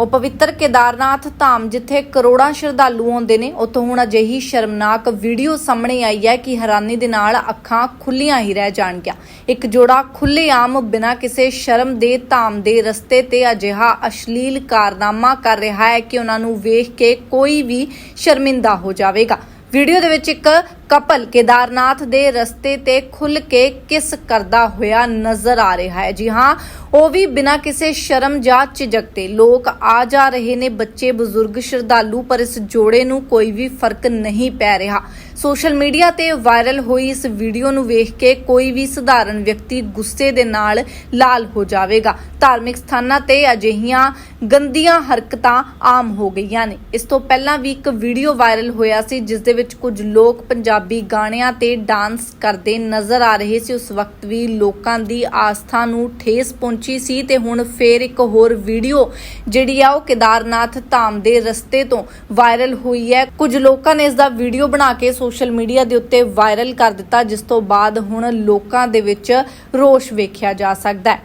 ਉਹ ਪਵਿੱਤਰ ਕੇਦਾਰਨਾਥ ਧਾਮ ਜਿੱਥੇ ਕਰੋੜਾਂ ਸ਼ਰਧਾਲੂ ਆਉਂਦੇ ਨੇ, ਉੱਥੋਂ ਹੁਣ ਅਜਿਹੀ ਸ਼ਰਮਨਾਕ ਵੀਡੀਓ ਸਾਹਮਣੇ ਆਈ ਹੈ ਕਿ ਹੈਰਾਨੀ ਦੇ ਨਾਲ ਅੱਖਾਂ ਖੁੱਲੀਆਂ ਹੀ ਰਹਿ ਜਾਣਗੀਆਂ। ਇੱਕ ਜੋੜਾ ਖੁੱਲੇਆਮ ਬਿਨਾਂ ਕਿਸੇ ਸ਼ਰਮ ਦੇ ਧਾਮ ਦੇ ਰਸਤੇ ਤੇ ਅਜਿਹਾ ਅਸ਼ਲੀਲ ਕਾਰਨਾਮਾ ਕਰ ਰਿਹਾ ਹੈ ਕਿ ਉਹਨਾਂ ਨੂੰ ਵੇਖ ਕੇ ਕੋਈ ਵੀ ਸ਼ਰਮਿੰਦਾ ਹੋ ਜਾਵੇਗਾ। ਵੀਡੀਓ ਦੇ ਵਿੱਚ ਇੱਕ ਕਪਲ ਕੇਦਾਰਨਾਥ ਦੇ ਰਸਤੇ ਤੇ ਖੁੱਲ ਕੇ ਕਿਸ ਕਰਦਾ ਹੋਇਆ ਨਜ਼ਰ ਆ ਰਿਹਾ ਹੈ? ਜੀ ਹਾਂ, ਉਹ ਵੀ ਬਿਨਾਂ ਕਿਸੇ ਸ਼ਰਮ ਜਾਂ ਝਿਜਕ ਤੇ ਲੋਕ ਆ ਜਾ ਰਹੇ ਨੇ, ਬੱਚੇ, ਬਜ਼ੁਰਗ, ਸ਼ਰਧਾਲੂ, ਪਰ ਇਸ ਜੋੜੇ ਨੂੰ ਕੋਈ ਵੀ ਫ਼ਰਕ ਨਹੀਂ ਪੈ ਰਿਹਾ। ਸੋਸ਼ਲ ਮੀਡੀਆ ਤੇ ਵਾਇਰਲ ਹੋਈ ਇਸ ਵੀਡੀਓ ਨੂੰ ਵੇਖ ਕੇ ਕੋਈ ਵੀ ਸਧਾਰਨ ਵਿਅਕਤੀ ਗੁੱਸੇ ਦੇ ਨਾਲ ਲਾਲ ਹੋ ਜਾਵੇਗਾ। ਧਾਰਮਿਕ ਸਥਾਨਾਂ ਤੇ ਅਜਿਹੀਆਂ ਗੰਦੀਆਂ ਹਰਕਤਾਂ ਆਮ ਹੋ ਗਈਆਂ ਨੇ। ਇਸ ਤੋਂ ਪਹਿਲਾਂ ਵੀ ਇੱਕ ਵੀਡੀਓ ਵਾਇਰਲ ਹੋਇਆ ਸੀ, ਜਿਸ ਦੇ ਵਿੱਚ ਕੁਝ ਲੋਕ ਪੰਜਾਬ ਗਾਣਿਆਂ ਤੇ ਡਾਂਸ ਕਰਦੇ ਨਜ਼ਰ ਆ ਰਹੇ ਸੀ। ਉਸ ਵਕਤ ਵੀ ਲੋਕਾਂ ਦੀ ਆਸਥਾ ਨੂੰ ਠੇਸ ਪਹੁੰਚੀ ਸੀ ਤੇ ਹੁਣ ਫੇਰ ਇੱਕ ਹੋਰ ਵੀਡੀਓ ਜਿਹੜੀ ਆ ਉਹ ਕੇਦਾਰਨਾਥ ਧਾਮ ਦੇ ਰਸਤੇ ਤੋਂ ਵਾਇਰਲ ਹੋਈ ਹੈ। ਕੁਝ ਲੋਕਾਂ ਨੇ ਇਸ ਦਾ ਵੀਡੀਓ ਬਣਾ ਕੇ ਸੋਸ਼ਲ ਮੀਡੀਆ ਦੇ ਉੱਤੇ ਵਾਇਰਲ ਕਰ ਦਿੱਤਾ, ਜਿਸ ਤੋਂ ਬਾਅਦ ਹੁਣ ਲੋਕਾਂ ਦੇ ਵਿੱਚ ਰੋਸ਼ ਵੇਖਿਆ ਜਾ ਸਕਦਾ ਹੈ।